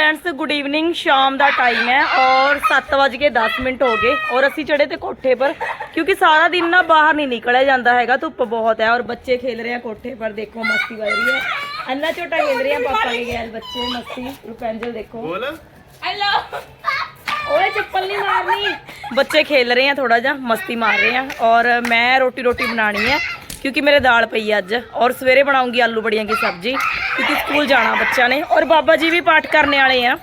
Friends good evening ਸ਼ਾਮ ਦਾ time ਹੈ ਔਰ 7:10 ਮਿੰਟ ਹੋ ਗਏ ਔਰ ਅਸੀਂ ਚੜੇ ਤੇ ਕੋਠੇ ਪਰ ਕਿਉਂਕਿ ਸਾਰਾ ਦਿਨ ਨਾ ਬਾਹਰ ਨਹੀਂ ਨਿਕਲਿਆ ਜਾਂਦਾ ਹੈਗਾ ਧੁੱਪ ਬਹੁਤ ਹੈ ਔਰ ਬੱਚੇ ਖੇਲ ਰਹੇ ਆ ਕੋਠੇ ਪਰ ਦੇਖੋ ਮਸਤੀ ਵੱਜ ਰਹੀ ਹੈ ਅੰਨਾ ਝੋਟਾ ਖੇਲ ਰਹੇ ਆ ਪਾਪਾ ਕੇ ਗੈਲ ਬੱਚੇ ਮਸਤੀ ਰੁਪੈਂਜਲ ਦੇਖੋ ਬੋਲ ਓਏ ਚੱਪਲ ਨਹੀਂ ਮਾਰਨੀ ਬੱਚੇ ਖੇਲ ਰਹੇ ਆ ਥੋੜਾ ਜਿਹਾ ਮਸਤੀ ਮਾਰ ਰਹੇ ਆ ਔਰ ਮੈਂ ਰੋਟੀ ਰੋਟੀ ਬਣਾਣੀ ਹੈ ਕਿਉਂਕਿ ਮੇਰੇ ਦਾਲ ਪਈ ਹੈ ਅੱਜ ਔਰ ਸਵੇਰੇ ਬਣਾਉਂਗੀ ਆਲੂ ਬੜੀਆਂ ਦੀ ਸਬਜ਼ੀ क्योंकि स्कूल जाना बच्चा ने। और बाबा जी भी पाठ करने वाले हैं।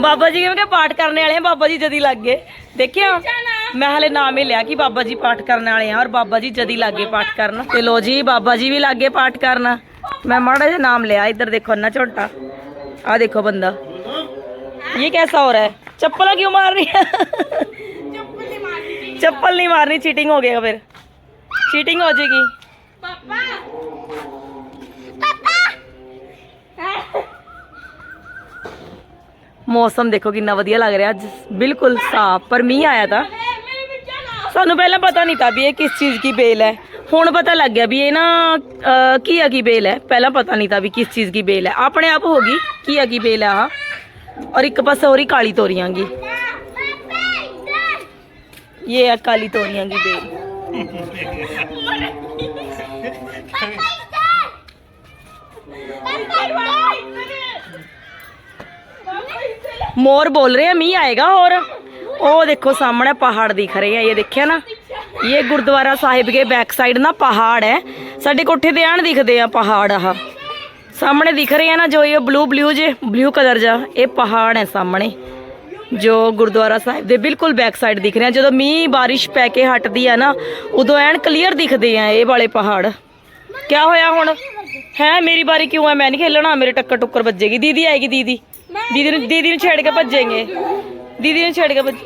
बाबा जी क्या पाठ करने वाले हैं, बाबा जी जदी लग गए। देखिए, मैं हाले नाम ही लिया कि बाबा जी पाठ करने वाले हैं और बाबा जी जदी लग गए पाठ करना। तो लो जी, बाबा जी भी लग गए पाठ करना। मैं माड़ा जहा नाम लिया, इधर देखो ना छोटा आ देखो बंदा। ये कैसा हो रहा है? चप्पल क्यों मार रही है? चप्पल नहीं मारनी चीटिंग हो गया फिर। चीटिंग हो जाएगी। ਮੌਸਮ ਦੇਖੋ ਕਿੰਨਾ ਵਧੀਆ ਲੱਗ ਰਿਹਾ। ਅੱਜ ਬਿਲਕੁਲ ਸਾਫ਼, ਪਰ ਮੀਂਹ ਆਇਆ ਤਾਂ। ਸਾਨੂੰ ਪਹਿਲਾਂ ਪਤਾ ਨਹੀਂ ਤਾਂ ਵੀ ਇਹ ਕਿਸ ਚੀਜ਼ ਦੀ ਬੇਲ ਹੈ। ਹੁਣ ਪਤਾ ਲੱਗ ਗਿਆ ਵੀ ਇਹ ਨਾ ਕੀ ਆ ਕੀ ਬੇਲ ਹੈ। ਪਹਿਲਾਂ ਪਤਾ ਨਹੀਂ ਤਾਂ ਵੀ ਕਿਸ ਚੀਜ਼ ਦੀ ਬੇਲ ਹੈ। ਆਪਣੇ ਆਪ ਹੋ ਗਈ, ਕੀ ਆ ਕੀ ਬੇਲ ਹੈ ਆ ਔਰ ਇੱਕ ਪਾਸੇ ਹੋਰੀ ਕਾਲੀ ਤੋਰੀਆਂ ਗੀ ਇਹ ਆ ਕਾਲੀ ਤੋਰੀਆਂ ਦੀ ਬੇਲ। ਪਾਪਾ ਇੱਧਰ ਪਾਪਾ ਇੱਧਰ ਮੋਰ ਬੋਲ ਰਹੇ ਆ ਮੀਂਹ ਆਏਗਾ ਹੋਰ। ਉਹ ਦੇਖੋ ਸਾਹਮਣੇ ਪਹਾੜ ਦਿਖ ਰਹੇ ਆ, ਇਹ ਦੇਖਿਆ ਨਾ? ਇਹ ਗੁਰਦੁਆਰਾ ਸਾਹਿਬ ਕੇ ਬੈਕ ਸਾਈਡ ਨਾ ਪਹਾੜ ਹੈ। ਸਾਡੇ ਕੋਠੇ ਤੇ ਆਣ ਦਿਖਦੇ ਆ ਪਹਾੜ, ਆਹ। ਸਾਹਮਣੇ ਦਿਖ ਰਹੇ ਆ ਨਾ ਜੋ ਇਹ ਬਲੂ ਬਲੂ ਜੇ ਬਲੂ ਕਲਰ ਜਾ, ਇਹ ਪਹਾੜ ਹੈ ਸਾਹਮਣੇ। ਜੋ ਗੁਰਦੁਆਰਾ ਸਾਹਿਬ ਦੇ ਬਿਲਕੁਲ ਬੈਕ ਸਾਈਡ ਦਿਖ ਰਹੇ ਆ। ਜਦੋਂ ਮੀਂਹ, ਬਾਰਿਸ਼ ਪੈ ਕੇ ਹਟਦੀ ਆ ਨਾ, ਉਦੋਂ ਐਨ ਕਲੀਅਰ ਦਿਖਦੇ ਆ ਇਹ ਵਾਲੇ ਪਹਾੜ। ਕੀ ਹੋਇਆ ਹੁਣ? ਹੈ, ਮੇਰੀ ਬਾਰੀ ਕਿਉਂ ਹੈ ਮੈਂ ਨਹੀਂ ਖੇਲਣਾ, ਮੇਰੇ ਟੱਕਰ ਟੁੱਕਰ ਵੱਜੇਗੀ। ਦੀਦੀ ਆਏਗੀ, ਦੀਦੀ। ਦੀਦੀ ਨੂੰ ਦੀਦੀ ਨੂੰ ਛੇੜ ਕੇ ਭੱਜੇਗੇ। ਦੀਦੀ ਨੂੰ ਛੇੜ ਕੇ ਭੱਜ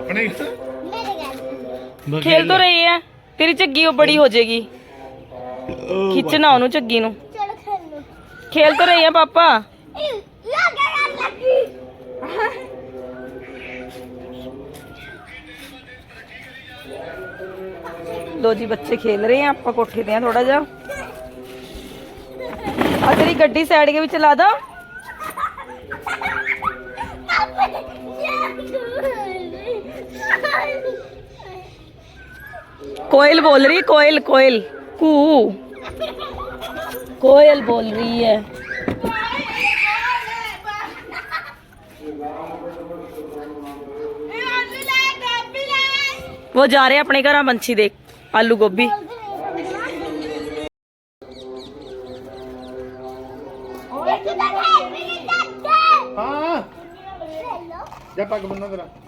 ਆਪਣੇ खेल तो रही है तेरी झग्गी वो बड़ी हो जाएगी खींचना ओनू झग्गी नु खेल तो रही है पापा ਲੋ ਜੀ ਬੱਚੇ ਖੇਲ ਰਹੇ ਆ। ਆਪਾਂ ਕੋਠੇ ਤੇ ਆ ਥੋੜਾ ਜਿਹਾ। ਅਗਲੀ ਗੱਡੀ ਸਾਈਡ ਕੇ ਵੀ ਚਲਾ ਦੋ। कोयल बोल रही, कोयल कोयल। कू। कोयल बोल रही है। वो जा रहे अपने घर मंछी देख, आलू गोभी। जब पग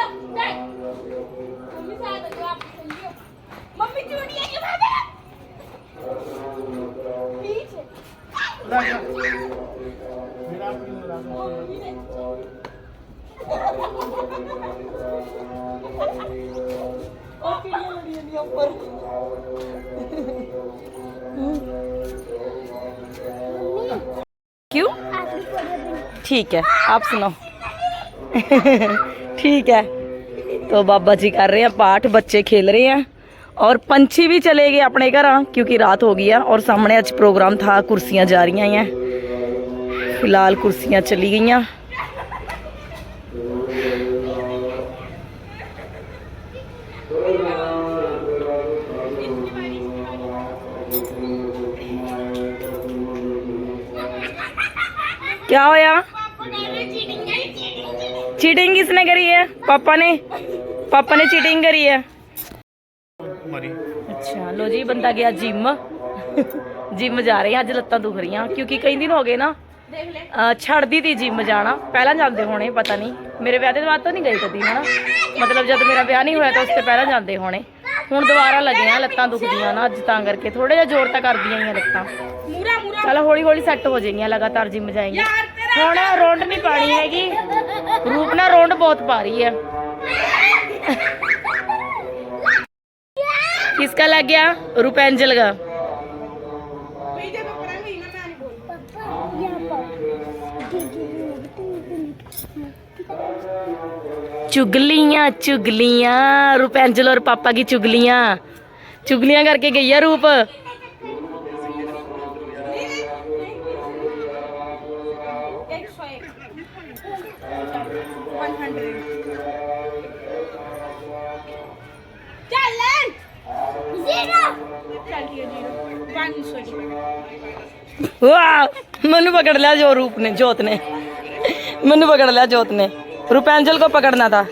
ठीक है, आप सुनाओ। ठीक है। तो बाबा जी कर रहे हैं पाठ, बच्चे खेल रहे हैं। और पंछी भी चले गए अपने घर, क्योंकि रात हो गई है और सामने आज प्रोग्राम था, कुर्सियाँ जा रही हैं। फ़िलहाल कुर्सियाँ चली गई क्या होया? चीटिंग किसने करी है पापा ने पापा ने चीटिंग करी है ਮਰੀ ਅੱਛਾ ਲੋ ਜੀ ਬੰਦਾ ਗਿਆ ਜਿਮ ਜਿਮ ਜਾ ਰਹੇ ਆ ਅੱਜ ਲੱਤਾਂ ਦੁਖ ਰਹੀਆਂ ਕਿਉਂਕਿ ਕਈ ਦਿਨ ਹੋ ਗਏ ਨਾ ਦੇਖ ਲੈ ਅਹ ਛੱਡਦੀ ਤੀ ਜਿਮ ਜਾਣਾ ਪਹਿਲਾਂ ਜਾਂਦੇ ਹੋਣੇ ਪਤਾ ਨਹੀਂ ਮੇਰੇ ਵਿਆਹ ਦੇ ਬਾਅਦ ਤਾਂ ਨਹੀਂ ਗਈ ਕਦੀ ਹਨਾ ਮਤਲਬ ਜਦ ਮੇਰਾ ਵਿਆਹ ਨਹੀਂ ਹੋਇਆ ਤਾਂ ਉਸ ਤੋਂ ਪਹਿਲਾਂ ਜਾਂਦੇ ਹੋਣੇ ਹੁਣ ਦੁਬਾਰਾ ਲੱਗੀਆਂ ਲੱਤਾਂ ਦੁਖਦੀਆਂ ਨਾ ਅੱਜ ਤਾਂ ਕਰਕੇ ਥੋੜਾ ਜਿਹਾ ਜ਼ੋਰ ਤਾਂ ਕਰਦੀਆਂ ਹੀ ਆ ਲੱਤਾਂ ਮੂਰਾ ਮੂਰਾ ਚਲ ਹੌਲੀ ਹੌਲੀ ਸੈੱਟ ਹੋ ਜਾਏਗੀਆਂ ਲਗਾਤਾਰ ਜਿਮ ਜਾਏਂਗੇ ਹੁਣ ਰੌਂਡ ਨਹੀਂ ਪਾਣੀ ਹੈਗੀ रूप ना रोंड बहुत पा रही है किसका लग गया रूपेंजल का चुगलिया चुगलिया रूपेंजल और पापा की चुगलिया चुगलिया करके गई है रूप वाह, मनु पकड़ लिया जो रूप ने, जोत ने। मनु पकड़ लिया जोत ने। रूपेंजल को पकड़ना था।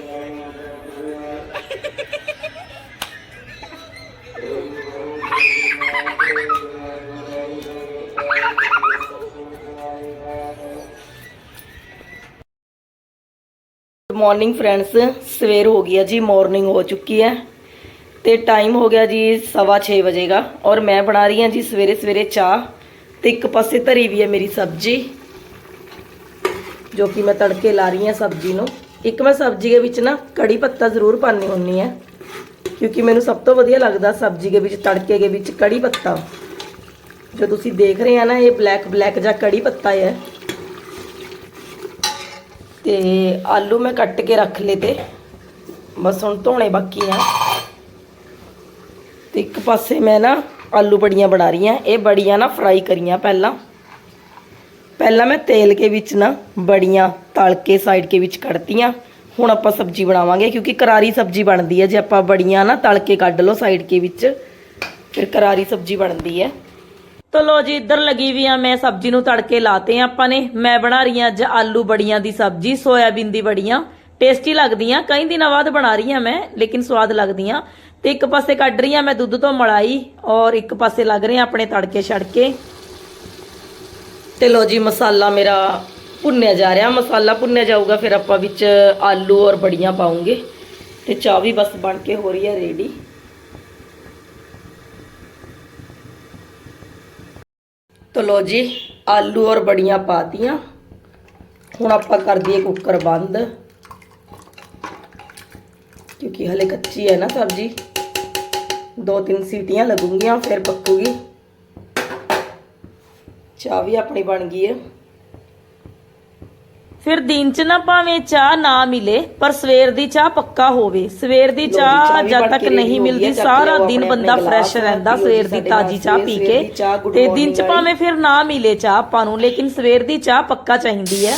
मॉर्निंग फ्रेंड्स सवेर हो गया जी मॉर्निंग हो चुकी है। ਤੇ ਟਾਈਮ ਹੋ ਗਿਆ ਜੀ 6:30 ਵਜੇ ਦਾ ਔਰ ਮੈਂ ਬਣਾ ਰਹੀ ਹਾਂ ਜੀ ਸਵੇਰੇ ਸਵੇਰੇ ਚਾਹ ਤੇ ਇੱਕ ਪਾਸੇ ਧਰੀ ਵੀ ਹੈ ਮੇਰੀ ਸਬਜ਼ੀ, ਜੋ ਕਿ ਮੈਂ ਤੜਕੇ ਲਾ ਰਹੀ ਹਾਂ ਸਬਜ਼ੀ ਨੂੰ। ਇੱਕ ਮੈਂ ਸਬਜ਼ੀ ਦੇ ਵਿੱਚ ਨਾ ਕੜੀ ਪੱਤਾ ਜ਼ਰੂਰ ਪਾਣੀ ਹੁੰਨੀ ਹੈ, ਕਿਉਂਕਿ ਮੈਨੂੰ ਸਭ ਤੋਂ ਵਧੀਆ ਲੱਗਦਾ ਸਬਜ਼ੀ ਦੇ ਵਿੱਚ, ਤੜਕੇ ਦੇ ਵਿੱਚ ਕੜੀ ਪੱਤਾ। ਜੋ ਤੁਸੀਂ ਦੇਖ ਰਹੇ ਆ ਨਾ, ਇਹ ਬਲੈਕ ਬਲੈਕ ਜਾਂ ਕੜੀ ਪੱਤਾ ਹੈ। ਤੇ ਆਲੂ ਮੈਂ ਕੱਟ ਕੇ ਰੱਖ ਲਏ ਤੇ ਬਸ ਹੁਣ ਧੋਣੇ ਬਾਕੀ ਆ। ਤੇ ਇੱਕ ਪਾਸੇ ਮੈਂ ਨਾ ਆਲੂ ਬੜੀਆਂ ਬਣਾ ਰਹੀ ਆ ਇਹ ਬੜੀਆਂ ਨਾ ਫਰਾਈ ਕਰੀਆਂ ਪਹਿਲਾਂ। ਪਹਿਲਾਂ ਮੈਂ ਤੇਲ ਕੇ ਵਿੱਚ ਨਾ ਬੜੀਆਂ ਤਲ ਕੇ ਸਾਈਡ ਕੇ ਵਿੱਚ ਕੱਢਤੀਆਂ। ਹੁਣ ਆਪਾਂ ਸਬਜ਼ੀ ਬਣਾਵਾਂਗੇ ਕਿਉਂਕਿ ਕਰਾਰੀ ਸਬਜ਼ੀ ਬਣਦੀ ਹੈ। ਜੇ ਆਪਾਂ ਬੜੀਆਂ ਨਾ ਤਲ ਕੇ ਕੱਢ ਲਓ ਸਾਈਡ ਕੇ ਵਿੱਚ, ਫਿਰ ਕਰਾਰੀ ਸਬਜ਼ੀ ਬਣਦੀ ਹੈ। ਤੋ ਲੋ ਜੀ, ਇੱਧਰ ਲੱਗੀ ਵੀ ਆ ਮੈਂ ਸਬਜ਼ੀ ਨੂੰ ਤੜਕੇ ਲਾਤੇ ਆਪਾਂ ਨੇ। ਮੈਂ ਬਣਾ ਰਹੀ ਆ ਅੱਜ ਆਲੂ ਬੜੀਆਂ ਦੀ ਸਬਜ਼ੀ, ਸੋਇਆਬੀਨ ਦੀ ਬੜੀਆਂ। ਟੇਸਟੀ ਲੱਗਦੀਆਂ, ਕਈ ਦਿਨਾਂ ਬਾਅਦ ਬਣਾ ਰਹੀ ਹਾਂ ਮੈਂ, ਲੇਕਿਨ ਸਵਾਦ ਲੱਗਦੀਆਂ। ਤੇ ਇੱਕ ਪਾਸੇ ਕੱਢ ਰਹੀ ਹਾਂ ਮੈਂ ਦੁੱਧ ਤੋਂ ਮਲਾਈ, ਔਰ ਇੱਕ ਪਾਸੇ ਲੱਗ ਰਹੇ ਆ ਆਪਣੇ ਤੜਕੇ ਛੜਕੇ। ਤੇ ਲੋ ਜੀ, ਮਸਾਲਾ ਮੇਰਾ ਭੁੰਨਿਆ ਜਾ ਰਿਹਾ। ਮਸਾਲਾ ਭੁੰਨਿਆ ਜਾਊਗਾ, ਫਿਰ ਆਪਾਂ ਵਿੱਚ ਆਲੂ ਔਰ ਬੜੀਆਂ ਪਾਉਂਗੇ। ਤੇ ਚਾਹ ਵੀ ਬਸ ਬਣ ਕੇ ਹੋ ਰਹੀ ਹੈ ਰੈਡੀ ਤੋ ਲੋ ਜੀ, ਆਲੂ ਔਰ ਬੜੀਆਂ ਪਾਤੀਆਂ ਹੁਣ ਆਪਾਂ ਕਰ ਦਈਏ ਕੁੱਕਰ ਬੰਦ। ਕਿਉਂਕਿ ਹਲੇ ਕੱਚੀ ਹੈ ਨਾ ਸਬਜ਼ੀ। ਦੋ ਤਿੰਨ ਸੀਟੀਆਂ ਲੱਗੂਗੀਆਂ ਫਿਰ ਪੱਕੂਗੀ। ਚਾਹ ਵੀ ਆਪਣੀ ਬਣ ਗਈ ਹੈ। ਫਿਰ ਦਿਨ ਚ ਨਾ ਭਾਵੇਂ ਚਾਹ ਨਾ ਮਿਲੇ ਪਰ ਸਵੇਰ ਦੀ ਚਾਹ ਪੱਕਾ ਹੋਵੇ। ਸਵੇਰ ਦੀ ਚਾਹ ਜਦ ਤੱਕ ਨਹੀਂ ਮਿਲਦੀ ਸਾਰਾ ਦਿਨ ਬੰਦਾ ਫਰੈਸ਼ ਰਹਿੰਦਾ ਸਵੇਰ ਦੀ ਤਾਜੀ ਚਾਹ ਪੀ ਕੇ। ਤੇ ਦਿਨ ਚ ਭਾਵੇਂ ਫਿਰ ਨਾ ਮਿਲੇ ਚਾਹ ਆਪਾਂ ਨੂੰ ਲੇਕਿਨ ਸਵੇਰ ਦੀ ਚਾਹ ਪੱਕਾ ਚਾਹੀਦੀ ਹੈ।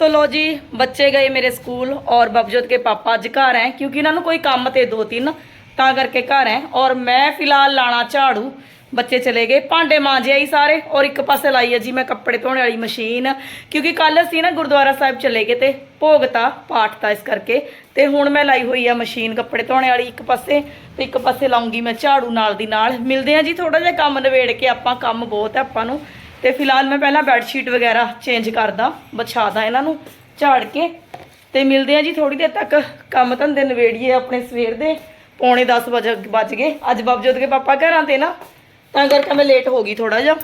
तो लो जी बच्चे गए मेरे स्कूल और बबजोत के पापा ਅੱਜ ਘਰ ਹੈ ਕਿਉਂਕਿ ਇਹਨਾਂ ਨੂੰ ਕੋਈ ਕੰਮ ਤੇ ਦੋ ਤਿੰਨ ਤਾਂ ਕਰਕੇ ਘਰ ਹੈ ਔਰ ਮੈਂ ਫਿਲਹਾਲ ਲਾਣਾ ਝਾੜੂ ਬੱਚੇ ਚਲੇ ਗਏ ਭਾਂਡੇ ਮਾਂਜੇ ਆਈ ਸਾਰੇ ਔਰ ਇੱਕ ਪਾਸੇ ਲਾਈ ਹੈ ਜੀ ਮੈਂ ਕੱਪੜੇ ਧੋਣ ਵਾਲੀ ਮਸ਼ੀਨ ਕਿਉਂਕਿ ਕੱਲ ਅਸੀਂ ਨਾ ਗੁਰਦੁਆਰਾ ਸਾਹਿਬ ਚਲੇ ਗਏ ਤੇ ਭੋਗਤਾ ਪਾਠ ਤਾ ਇਸ ਕਰਕੇ ਤੇ ਹੁਣ ਮੈਂ ਲਾਈ ਹੋਈ ਆ ਮਸ਼ੀਨ ਕੱਪੜੇ ਧੋਣੇ ਵਾਲੀ ਇੱਕ ਪਾਸੇ ਤੇ ਇੱਕ ਪਾਸੇ ਲਾਉਂਗੀ ਮੈਂ ਝਾੜੂ ਨਾਲ ਦੀ ਨਾਲ ਮਿਲਦੇ ਆ ਜੀ ਥੋੜਾ ਜਿਹਾ ਕੰਮ ਨਵੇੜ ਕੇ ਆਪਾਂ ਕੰਮ ਬਹੁਤ ਹੈ ਆਪਾਂ ਨੂੰ ਤੇ ਫਿਲਹਾਲ ਮੈਂ ਪਹਿਲਾਂ ਬੈੱਡ ਸ਼ੀਟ ਵਗੈਰਾ ਚੇਂਜ ਕਰਦਾ, ਵਿਛਾਦਾ ਇਹਨਾਂ ਨੂੰ ਝਾੜ ਕੇ। ਤੇ ਮਿਲਦੇ ਆ ਜੀ ਥੋੜੀ ਦੇਰ ਤੱਕ, ਕੰਮ ਧੰਦੇ ਨਵੇੜੀਏ ਆਪਣੇ ਸਵੇਰ ਦੇ, ਪੌਣੇ 10 ਵਜੇ ਵੱਜ ਗਏ। ਅੱਜ ਬਬਜੋਤ ਕੇ ਪਾਪਾ ਘਰਾਂ ਤੇ ਨਾ, ਤਾਂ ਕਰਕੇ ਮੈਂ ਲੇਟ ਹੋ ਗਈ ਥੋੜਾ ਜਿਹਾ।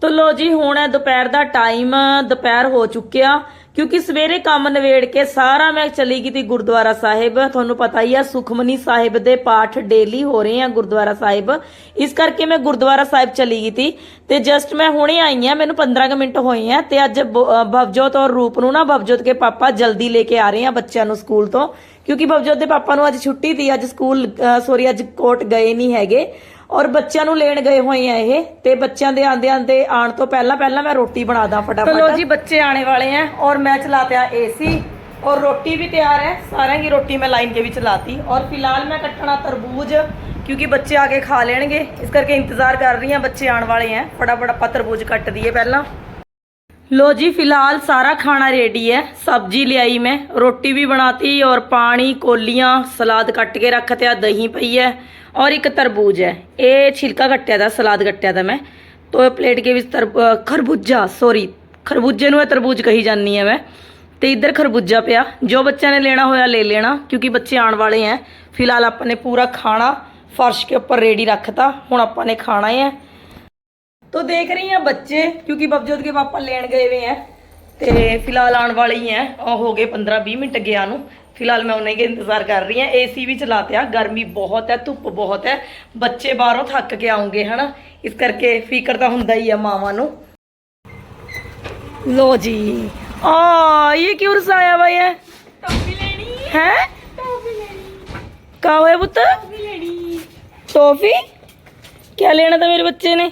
ਤੋ ਲੋ ਜੀ, ਹੁਣ ਹੈ ਦੁਪਹਿਰ ਦਾ ਟਾਈਮ, ਦੁਪਹਿਰ ਹੋ ਚੁੱਕਿਆ, ਕਿਉਂਕਿ ਸਵੇਰੇ ਕੰਮ ਨਵੇੜ ਕੇ ਸਾਰਾ ਮੈਂ ਚਲੀ ਗਈ ਤੀ ਗੁਰਦੁਆਰਾ ਸਾਹਿਬ। ਤੁਹਾਨੂੰ ਪਤਾ ਹੀ ਆ, ਸੁਖਮਨੀ ਸਾਹਿਬ ਦੇ ਪਾਠ ਡੇਲੀ ਹੋ ਰਹੇ ਆ ਗੁਰਦੁਆਰਾ ਸਾਹਿਬ। ਇਸ ਕਰਕੇ ਮੈਂ ਗੁਰਦੁਆਰਾ ਸਾਹਿਬ ਚਲੀ ਗਈ ਤੀ ਤੇ ਜਸਟ ਮੈਂ ਹੁਣੇ ਆਈ ਆ, ਮੈਨੂੰ 15 ਕੁ ਮਿੰਟ ਹੋਏ ਆ ਤੇ ਅੱਜ ਬ- ਬਵਜੋਤ ਔਰ ਰੂਪ ਨੂੰ ਨਾ ਬਵਜੋਤ ਕੇ ਪਾਪਾ ਜਲਦੀ ਲੈ ਕੇ ਆ ਰਹੇ ਆ ਬੱਚਿਆਂ ਨੂੰ ਸਕੂਲ ਤੋਂ। ਕਿਉਂਕਿ ਬਵਜੋਤ ਦੇ ਪਾਪਾ ਨੂੰ ਅੱਜ ਛੁੱਟੀ ਤੀ, ਅੱਜ ਸਕੂਲ ਸੋਰੀ ਅੱਜ ਕੋਰਟ ਗਏ ਨਹੀਂ ਹੈਗੇ। ਔਰ ਬੱਚਿਆਂ ਨੂੰ ਲੈਣ ਗਏ ਹੋਏ ਆ ਇਹ, ਤੇ ਬੱਚਿਆਂ ਦੇ ਆਂਦੇ ਆਂਦੇ ਆਣ ਤੋਂ ਪਹਿਲਾਂ ਪਹਿਲਾਂ ਮੈਂ ਰੋਟੀ ਬਣਾ ਦਾਂ ਫਟਾਫਟ। ਚਲੋ ਜੀ, ਬੱਚੇ ਆਣੇ ਵਾਲੇ ਆ, ਔਰ ਮੈਂ ਚਲਾਤਿਆ ਏਸੀ ਔਰ ਰੋਟੀ ਵੀ ਤਿਆਰ ਹੈ, ਸਾਰਿਆਂ ਦੀ ਰੋਟੀ ਮੈਂ ਲਾਈਨ ਕੇ ਵਿੱਚ ਲਾਤੀ ਔਰ ਫਿਲਹਾਲ ਮੈਂ ਕੱਟਣਾ ਤਰਬੂਜ, ਕਿਉਂਕਿ ਬੱਚੇ ਆ ਕੇ ਖਾ ਲੈਣਗੇ, ਇਸ ਕਰਕੇ ਇੰਤਜ਼ਾਰ ਕਰ ਰਹੀ ਹਾਂ, ਬੱਚੇ ਆਉਣ ਵਾਲੇ ਆ। ਫਟਾਫਟ ਆਪਾਂ ਤਰਬੂਜ ਕੱਟ ਦਈਏ ਪਹਿਲਾਂ। लो जी, फ़िलहाल सारा खाना रेडी है। सब्ज़ी ले आई मैं। रोटी भी बनाती और पानी, कोलियाँ, सलाद कट के रखते हैं दही पई है और एक तरबूज है। ये छिलका कट्टिया था सलाद कट्टिया था मैं। तो प्लेट के बीच तरब खरबूजा सॉरी खरबूजे में तरबूज कही जानी है मैं। तो इधर खरबूजा पिया जो बच्चे ने लेना होया, ले लेना, क्योंकि बच्चे आने वाले हैं। फ़िलहाल अपने पूरा खाना फर्श के ऊपर रेडी रखता हूँ अपने खाना ही है। तो देख रही हैं बच्चे क्योंकि बबजोत के पापा लेन गए हुए हैं ਤੇ ਫਿਲਹਾਲ ਆਉਣ ਵਾਲੇ ਹੀ ਹੈ ਉਹ ਹੋ ਗਏ 15 20 ਮਿੰਟ ਗਿਆ ਨੂੰ ਫਿਲਹਾਲ ਮੈਂ ਉਹਨਾਂ ਦਾ ਇੰਤਜ਼ਾਰ ਕਰ ਰਹੀ ਹਾਂ ਏਸੀ ਵੀ ਚਲਾਤਿਆ ਗਰਮੀ ਬਹੁਤ ਹੈ ਧੁੱਪ ਬਹੁਤ ਹੈ ਬੱਚੇ ਬਾਹਰੋਂ ਥੱਕ ਕੇ ਆਉਂਗੇ ਹਨਾ ਇਸ ਕਰਕੇ ਫਿਕਰ ਤਾਂ ਹੁੰਦਾ ਹੀ ਆ ਮਾਵਾਂ ਨੂੰ ਲੋ ਜੀ ਆ ਇਹ ਕਿਉਂ ਰਸਾਇਆ ਵਾ ਇਹ ਟੋਪੀ ਲੈਣੀ ਹੈ ਟੋਪੀ ਲੈਣੀ ਕਾ ਹੋਇਆ ਪੁੱਤ ਟੋਪੀ ਲੈਣੀ ਟੋਫੀ ਕੀ ਲੈਣਾ ਤਾਂ ਮੇਰੇ ਬੱਚੇ ਨੇ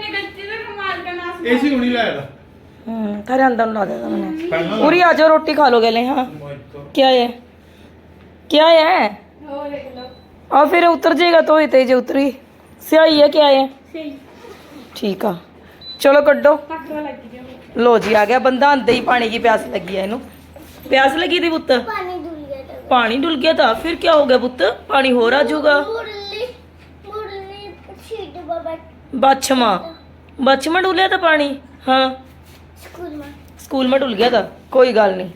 ਕਮਾਲ ਦਾ ਨਾਮ ਏਸੀ ਹੁਣੀ ਲਾਇਆ ਦਾ ਹੂੰ ਘਰੇ ਅੰਦਰ ਨੂੰ ਲਾ ਦੇਦਾ ਮੈਨੇ ਪਹਿਲਾਂ ਪੂਰੀ ਆ ਜਾਓ ਰੋਟੀ ਖਾ ਲੋਗੇ ਲੈ हाँ क्या है क्या है ਹੋ ਦੇਖ ਲਓ और फिर उतर जाएगा तो ही तेज उतरी स्याही है क्या है ਸਹੀ ठीक है चलो कड्डो ਪੱਕਾ ਲੱਗ ਗਿਆ लो जी आ गया बंदा आंदे ही पानी की प्यास लगी है इनू प्यास लगी थी पुत्त पानी दूर दे दो पानी डुल गया था फिर क्या हो गया पुत्त पानी हो रहा जूगा मुरली मुरली छीट बाबा बछमा बछमा डुलिया था पानी हाँ स्कूल में ਸਕੂਲ ਮੈਂ ਡੁੱਲ ਗਿਆ ਤਾਂ ਕੋਈ ਗੱਲ ਨਹੀਂ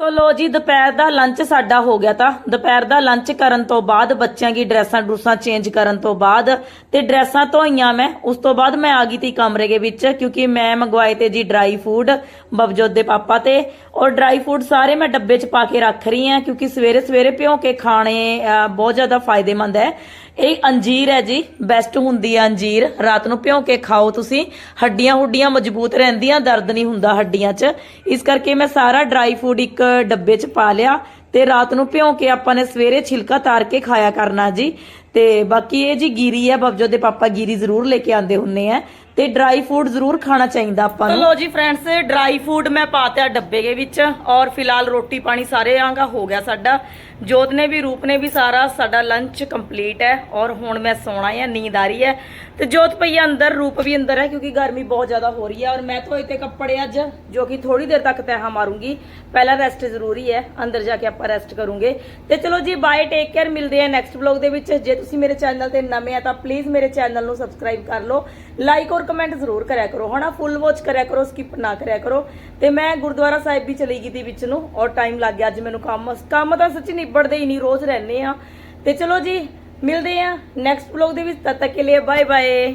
ਤੋ ਲੋ ਜੀ ਦੁਪਹਿਰ ਦਾ ਲੰਚ ਸਾਡਾ ਹੋ ਗਿਆ ਤਾਂ ਦੁਪਹਿਰ ਦਾ ਲੰਚ ਕਰਨ ਤੋਂ ਬਾਅਦ ਬੱਚਿਆਂ ਦੀ ਡਰੈਸਾਂ ਡਰੂਸਾਂ ਚੇਂਜ ਕਰਨ ਤੋਂ ਬਾਅਦ ਤੇ ਡਰੈਸਾਂ ਧੋਈਆਂ ਮੈਂ ਉਸ ਤੋਂ ਬਾਅਦ ਮੈਂ ਆ ਗਈ ਤੀ ਕਮਰੇ ਦੇ ਵਿੱਚ ਕਿਉਂਕਿ ਮੈਂ ਮੰਗਵਾਏ ਤੇ ਜੀ ਡਰਾਈ ਫੂਡ ਬਬਜੋਤ ਦੇ ਪਾਪਾ ਤੇ ਔਰ ਡਰਾਈ ਫੂਡ ਸਾਰੇ ਮੈਂ ਡੱਬੇ 'ਚ ਪਾ ਕੇ ਰੱਖ ਰਹੀ ਹਾਂ ਕਿਉਂਕਿ ਸਵੇਰੇ ਸਵੇਰੇ ਭਿਉਂ ਕੇ ਖਾਣੇ ਅਹ, ਬਹੁਤ ਜ਼ਿਆਦਾ ਫਾਇਦੇਮੰਦ ਹੈ ਇਹ ਅੰਜੀਰ ਹੈ ਜੀ ਬੈਸਟ ਹੁੰਦੀ ਹੈ ਅੰਜੀਰ। ਰਾਤ ਨੂੰ ਭਿਉਂ ਕੇ ਖਾਓ ਤੁਸੀਂ। ਹੱਡੀਆਂ ਹੁੱਡੀਆਂ ਮਜ਼ਬੂਤ ਰਹਿੰਦੀਆਂ, ਦਰਦ ਨਹੀਂ ਹੁੰਦਾ ਹੱਡੀਆਂ 'ਚ। ਇਸ ਕਰਕੇ ਮੈਂ ਸਾਰਾ ਡਰਾਈ ਫੂਡ ਇੱਕ ਡੱਬੇ 'ਚ ਪਾ ਲਿਆ। ਤੇ ਰਾਤ ਨੂੰ ਭਿਉਂ ਕੇ ਆਪਾਂ ਨੇ ਸਵੇਰੇ ਛਿਲਕਾ ਤਾਰ ਕੇ ਖਾਇਆ ਕਰਨਾ ਜੀ। ਤੇ ਬਾਕੀ ਇਹ ਜੀ ਗੀਰੀ ਹੈ, ਬਬਜੋ ਦੇ ਪਾਪਾ ਗੀਰੀ ਜ਼ਰੂਰ ਲੈ ਕੇ ਆਂਦੇ ਹੁੰਨੇ ਆ। ਤੇ ਡਰਾਈ ਫੂਡ ਜ਼ਰੂਰ ਖਾਣਾ ਚਾਹੀਦਾ ਆਪਾਂ ਨੂੰ। ਲੋ ਜੀ ਫਰੈਂਡਸ ਡਰਾਈ ਫੂਡ ਮੈਂ ਪਾਤਿਆ ਡੱਬੇ ਦੇ ਵਿੱਚ। ਔਰ ਫਿਲਹਾਲ ਰੋਟੀ ਪਾਣੀ ਸਾਰੇ ਆਂਗਾ ਹੋ ਗਿਆ ਸਾਡਾ। ਜੋਤ ਨੇ ਵੀ, ਰੂਪ ਨੇ ਵੀ ਸਾਰਾ ਸਾਡਾ ਲੰਚ ਕੰਪਲੀਟ ਹੈ ਔਰ ਹੁਣ ਮੈਂ ਸੋਣਾ ਹੈ ਨੀਂਦ ਆ ਰਹੀ ਹੈ। ਤੇ ਜੋਤ ਪਈ ਹੈ ਅੰਦਰ, ਰੂਪ ਵੀ ਅੰਦਰ ਹੈ ਕਿਉਂਕਿ ਗਰਮੀ ਬਹੁਤ ਜ਼ਿਆਦਾ ਹੋ ਰਹੀ ਹੈ ਔਰ ਮੈਂ ਧੋਏ ਤੇ ਕੱਪੜੇ ਅੱਜ, ਜੋ ਕਿ ਥੋੜੀ ਦੇਰ ਤੱਕ ਤੈਹਾਂ ਮਾਰੂੰਗੀ। ਪਹਿਲਾਂ ਰੈਸਟ ਜ਼ਰੂਰੀ ਹੈ, ਅੰਦਰ ਜਾ ਕੇ ਆਪਾਂ ਰੈਸਟ ਕਰੂੰਗੇ। ਤੇ ਚਲੋ ਜੀ ਬਾਏ ਟੇਕ ਕੇਅਰ ਮਿਲਦੇ ਆ ਨੈਕਸਟ ਵਲੌਗ ਦੇ ਵਿੱਚ। ਜੇ ਤੁਸੀਂ ਮੇਰੇ ਚੈਨਲ ਤੇ ਨਵੇਂ ਆ ਤਾਂ ਪਲੀਜ਼ ਮੇਰੇ ਚੈਨਲ ਨੂੰ ਸਬਸਕ੍ਰਾਈਬ ਕਰ ਲਓ। ਲਾਈਕ ਔਰ ਕਮੈਂਟ ਜ਼ਰੂਰ ਕਰਿਆ ਕਰੋ। ਹਨਾ ਫੁੱਲ ਵਾਚ ਕਰਿਆ ਕਰੋ ਸਕਿਪ ਨਾ ਕਰਿਆ ਕਰੋ। ਤੇ ਮੈਂ ਗੁਰਦੁਆਰਾ ਸਾਹਿਬ ਵੀ ਚਲੀ ਗਈ ਤੀ ਵਿੱਚ ਨੂੰ ਔਰ ਟਾਈਮ ਲੱਗ ਗਿਆ ਅੱਜ ਮੈਨੂੰ ਕੰਮ। ਕੰਮ ਤਾਂ ਸੱਚੀ ਨਹੀਂ ਨਿਬੜਦੇ ਹੀ ਨਹੀਂ, ਰੋਜ਼ ਰਹਿੰਦੇ ਆ ਤੇ ਚਲੋ ਜੀ, ਮਿਲਦੇ ਆ ਨੈਕਸਟ ਵਲੌਗ ਦੇ ਵਿੱਚ, ਤਦ ਤੱਕ ਕੇ ਲਈ ਬਾਏ ਬਾਏ